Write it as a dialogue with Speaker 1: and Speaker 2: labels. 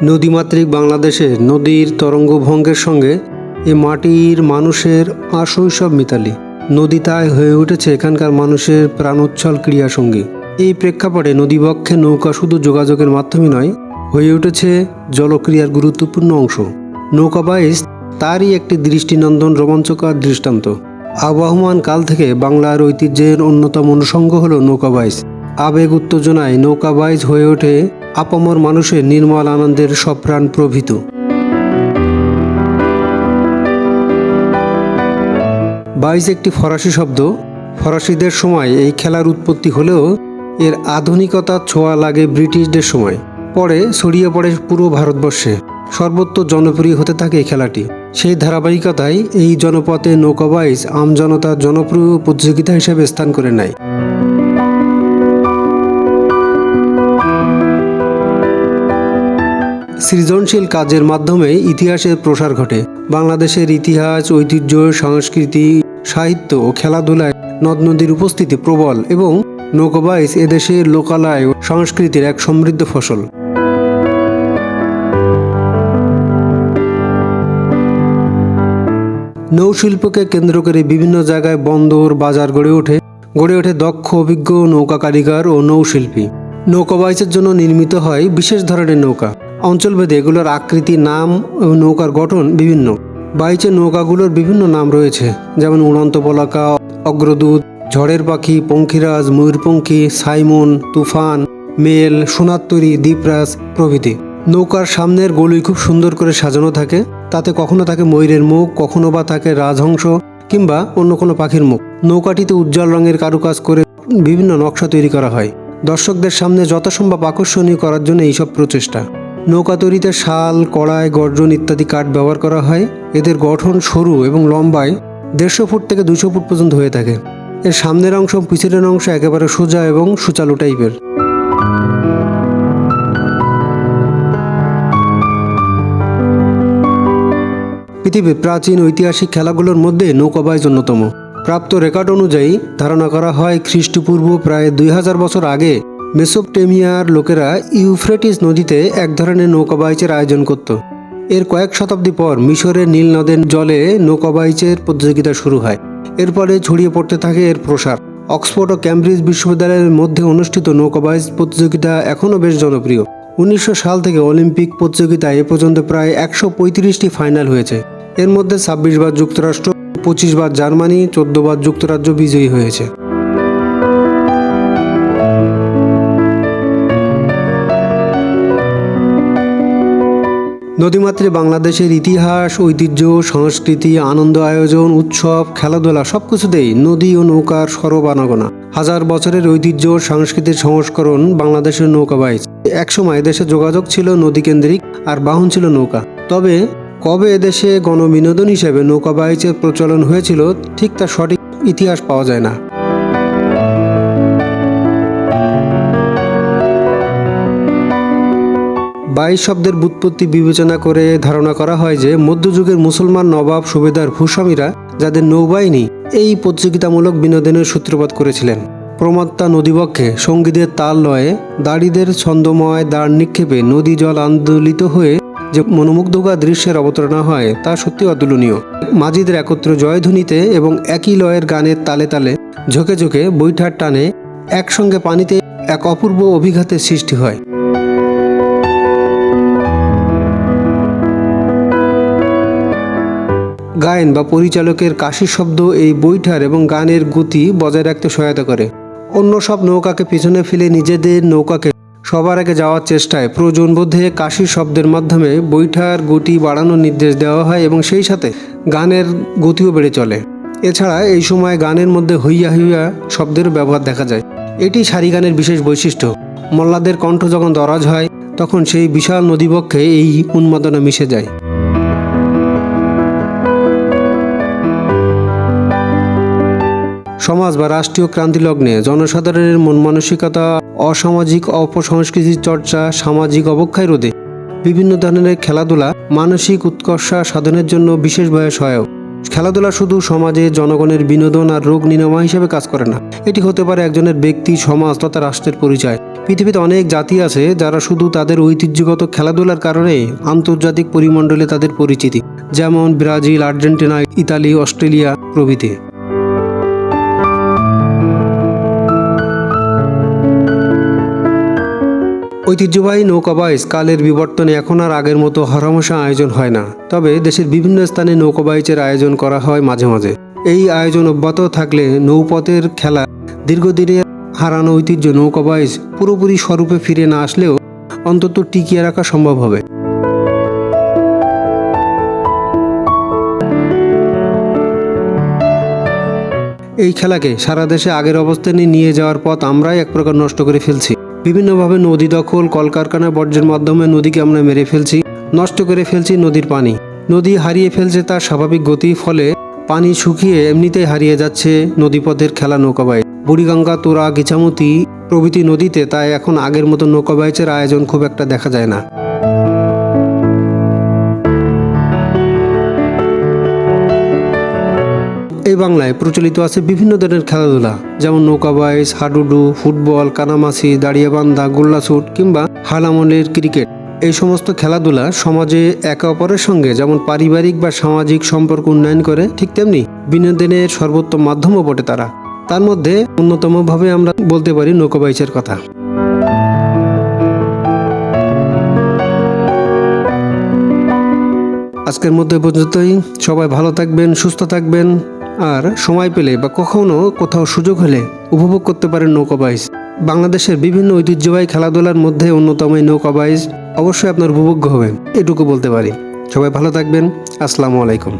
Speaker 1: নদীমাতৃক বাংলাদেশে নদীর তরঙ্গ ভঙ্গের সঙ্গে এ মাটির মানুষের আশৈশব মিতালি। নদী তাই হয়ে উঠেছে এখানকার মানুষের প্রাণোচ্ছল ক্রিয়া সঙ্গী এই প্রেক্ষাপটে নদীবক্ষে নৌকা শুধু যোগাযোগের মাধ্যমে নয়, হয়ে উঠেছে জলক্রিয়ার গুরুত্বপূর্ণ অংশ। নৌকা বাইচ তারই একটি দৃষ্টিনন্দন রোমাঞ্চকর দৃষ্টান্ত। আবহমান কাল থেকে বাংলার ঐতিহ্যের অন্যতম অনুষঙ্গ হল নৌকা বাইচ আবেগ উত্তেজনায় নৌকা বাইচ হয়ে ওঠে আপামর মানুষের নির্মল আনন্দের সপ্রাণ প্রভৃত। বাইচ একটি ফরাসি শব্দ। ফরাসিদের সময় এই খেলার উৎপত্তি হলেও এর আধুনিকতার ছোঁয়া লাগে ব্রিটিশদের সময়। পরে ছড়িয়ে পড়ে পুরো ভারতবর্ষে। সর্বত্র জনপ্রিয় হতে থাকে এই খেলাটি। সেই ধারাবাহিকতায় এই জনপথে নৌকাবাইজ আমজনতার জনপ্রিয় প্রতিযোগিতা হিসেবে স্থান করে নেয়। সৃজনশীল কাজের মাধ্যমে ইতিহাসের প্রসার ঘটে। বাংলাদেশের ইতিহাস, ঐতিহ্য, সংস্কৃতি, সাহিত্য ও খেলাধুলায় নদ নদীর উপস্থিতি প্রবল এবং নৌকাবাইজ এদেশের লোকালয় ও সংস্কৃতির এক সমৃদ্ধ ফসল। নৌশিল্পকে কেন্দ্র করে বিভিন্ন জায়গায় বন্দর, বাজার গড়ে ওঠে। গড়ে ওঠে দক্ষ, অভিজ্ঞ নৌকা কারিগর ও নৌশিল্পী। নৌকাবাইচের জন্য নির্মিত হয় বিশেষ ধরনের নৌকা। অঞ্চলভেদে এগুলোর আকৃতি, নাম এবং নৌকার গঠন বিভিন্ন। বাইচে নৌকাগুলোর বিভিন্ন নাম রয়েছে, যেমন উড়ন্ত পলাকা, অগ্রদূত, ঝড়ের পাখি, পঙ্খিরাজ, ময়ূরপঙ্খী, সাইমন, তুফান, মেল সোনাত্তরী দ্বীপরাজ প্রভৃতি। নৌকার সামনের গলি খুব সুন্দর করে সাজানো থাকে, তাতে কখনো থাকে ময়ূরের মুখ, কখনো বা থাকে রাজহংস কিংবা অন্য কোনো পাখির মুখ। নৌকাটিতে উজ্জ্বল রঙের কারুকাজ করে বিভিন্ন নকশা তৈরি করা হয়। দর্শকদের সামনে যথাসম্ভব আকর্ষণীয় করার জন্য এইসব প্রচেষ্টা। নৌকা তৈরিতে শাল, কড়াই, গর্জন ইত্যাদি কাঠ ব্যবহার করা হয়। এদের গঠন সরু এবং লম্বায় দেড়শো ফুট থেকে দুশো ফুট পর্যন্ত হয়ে থাকে। এর সামনের অংশ, পিছনের অংশ একেবারে সোজা এবং সুচালু টাইপের। পৃথিবীর প্রাচীন ঐতিহাসিক খেলাগুলোর মধ্যে নৌকাবাইজ অন্যতম। প্রাপ্ত রেকর্ড অনুযায়ী ধারণা করা হয়, খ্রিস্টপূর্ব প্রায় দুই হাজার বছর আগে মেসোপটেমিয়ার লোকেরা ইউফ্রেটিস নদীতে এক ধরনের নৌকাবাইচের আয়োজন করত। এর কয়েক শতাব্দী পর মিশরের নীল নদের জলে নৌকাবাইচের প্রতিযোগিতা শুরু হয়। এরপরে ছড়িয়ে পড়তে থাকে এর প্রসার। অক্সফোর্ড ও ক্যামব্রিজ বিশ্ববিদ্যালয়ের মধ্যে অনুষ্ঠিত নৌকাবাইজ প্রতিযোগিতা এখনও বেশ জনপ্রিয়। উনিশশো সাল থেকে অলিম্পিক প্রতিযোগিতায় এ পর্যন্ত প্রায় একশো পঁয়ত্রিশটি ফাইনাল হয়েছে। এর মধ্যে ছাব্বিশ বার যুক্তরাষ্ট্র, পঁচিশ বার জার্মানি, চোদ্দ বার যুক্তরাজ্য বিজয়ী হয়েছে। নদীমাতৃ বাংলাদেশের ইতিহাস, ঐতিহ্য, সংস্কৃতি, আনন্দ আয়োজন, উৎসব, খেলাধুলা সব কিছুতেই নদী ও নৌকার সর্বানাগোনা হাজার বছরের ঐতিহ্য সংস্কৃতির সংস্করণ বাংলাদেশের নৌকাবাইজ একসময় এদেশে যোগাযোগ ছিল নদীকেন্দ্রিক আর বাহন ছিল নৌকা। তবে কবে এদেশে গণবিনোদন হিসেবে নৌকাবাইচের প্রচলন হয়েছিল, ঠিক তার সঠিক ইতিহাস পাওয়া যায় না। বাইশ শব্দের বুৎপত্তি বিবেচনা করে ধারণা করা হয় যে মধ্যযুগের মুসলমান নবাব সুবেদার ভূস্বামীরা যাদের নৌবাহিনী এই প্রতিযোগিতামূলক বিনোদনের সূত্রপাত করেছিলেন। প্রমাত্তা নদীবক্ষে সঙ্গীদের তাল লয়ে দাড়িদের ছন্দময় দাঁড় নিক্ষেপে নদী জল আন্দোলিত হয়ে যে মনোমুগ্ধকর দৃশ্যের অবতারণা হয় তা সত্যি অতুলনীয়। মাজিদের একত্র জয়ধ্বনিতে এবং একই লয়ের গানের তালে তালে ঝোঁকে ঝোঁকে বৈঠার টানে একসঙ্গে পানিতে এক অপূর্ব অভিঘাতের সৃষ্টি হয়। গায়ন বা পরিচালকের কাশির শব্দ এই বৈঠার এবং গানের গতি বজায় রাখতে সহায়তা করে। অন্য সব নৌকাকে পিছনে ফেলে নিজেদের নৌকাকে সবার আগে যাওয়ার চেষ্টায় প্রয়োজন বোধে কাশির শব্দের মাধ্যমে বৈঠার গতি বাড়ানোর নির্দেশ দেওয়া হয় এবং সেই সাথে গানের গতিও বেড়ে চলে। এছাড়া এই সময় গানের মধ্যে হইয়া হইয়া শব্দের ব্যবহার দেখা যায়। এটি সারি গানের বিশেষ বৈশিষ্ট্য। মল্লাদের কণ্ঠ যখন দরাজ হয়, তখন সেই বিশাল নদীবক্ষে এই উন্মাদনা মিশে যায়। সমাজ বা রাষ্ট্রীয় ক্রান্তি লগ্নে জনসাধারণের মন মানসিকতা, অসামাজিক অপসংস্কৃতির চর্চা, সামাজিক অবক্ষয় রোধে বিভিন্ন ধরনের খেলাধুলা, মানসিক উৎকর্ষা সাধনের জন্য বিশেষভাবে সহায়ক খেলাধুলা শুধু সমাজে জনগণের বিনোদন আর রোগ নিরাময় হিসেবে কাজ করে না। এটি হতে পারে একজনের ব্যক্তি, সমাজ তথা রাষ্ট্রের পরিচয়। পৃথিবীতে অনেক জাতি আছে যারা শুধু তাদের ঐতিহ্যগত খেলাধুলার কারণে আন্তর্জাতিক পরিমণ্ডলে তাদের পরিচিতি, যেমন ব্রাজিল, আর্জেন্টিনা, ইতালি, অস্ট্রেলিয়া প্রভৃতি। ঐতিহ্যবাহী নৌকাবাইজ কালের বিবর্তনে এখন আর আগের মতো হরহামেশা আয়োজন হয় না। তবে দেশের বিভিন্ন স্থানে নৌকাবাইজের আয়োজন করা হয় মাঝে মাঝে। এই আয়োজন অব্যাহত থাকলে নৌপথের খেলা, দীর্ঘদিনের হারানো ঐতিহ্য নৌকাবাইজ পুরোপুরি স্বরূপে ফিরে না আসলেও অন্তত টিকিয়ে রাখা সম্ভব হবে। এই খেলাকে সারা দেশে আগের অবস্থানে নিয়ে যাওয়ার পথ আমরাই এক প্রকার নষ্ট করে ফেলছি। বিভিন্নভাবে নদী দখল, কলকারখানা বর্জ্যের মাধ্যমে নদীকে আমরা মেরে ফেলছি, নষ্ট করে ফেলছি নদীর পানি। নদী হারিয়ে ফেলছে তার স্বাভাবিক গতি, ফলে পানি শুকিয়ে এমনিতেই হারিয়ে যাচ্ছে নদীপথের খেলা নৌকাবাই বুড়িগঙ্গা, তোরা গিচামতি প্রভৃতি নদীতে তাই এখন আগের মতো নৌকাবাইচের আয়োজন খুব একটা দেখা যায় না। বাংলায় প্রচলিত আছে বিভিন্ন ধরনের খেলাধুলা, যেমন নৌকাবাইজ হাডুডু, ফুটবল, কানামাছি, দাঁড়িয়াবান্ধা, গোল্লাছুট কিংবা হালামলের ক্রিকেট। এই সমস্ত খেলাধুলা সমাজে একে অপরের সঙ্গে যেমন পারিবারিক বা সামাজিক সম্পর্ক উন্নয়ন করে, ঠিক তেমনি বিনোদনের সর্বোত্তম মাধ্যমও বটে তারা। তার মধ্যে অন্যতমভাবে আমরা বলতে পারি নৌকাবাইচের কথা। আজকের মধ্যে পর্যন্তই। সবাই ভালো থাকবেন, সুস্থ থাকবেন। আর সময় পেলে বা কখনো কোথাও সুযোগ হলে উপভোগ করতে পারেন নৌকাবাইজ বাংলাদেশের বিভিন্ন ঐতিহ্যবাহী খেলাধুলার মধ্যে অন্যতম এই নৌকাবাইজ অবশ্যই আপনার উপভোগ্য হবে। এটুকু বলতে পারি। সবাই ভালো থাকবেন। আসসালামু আলাইকুম।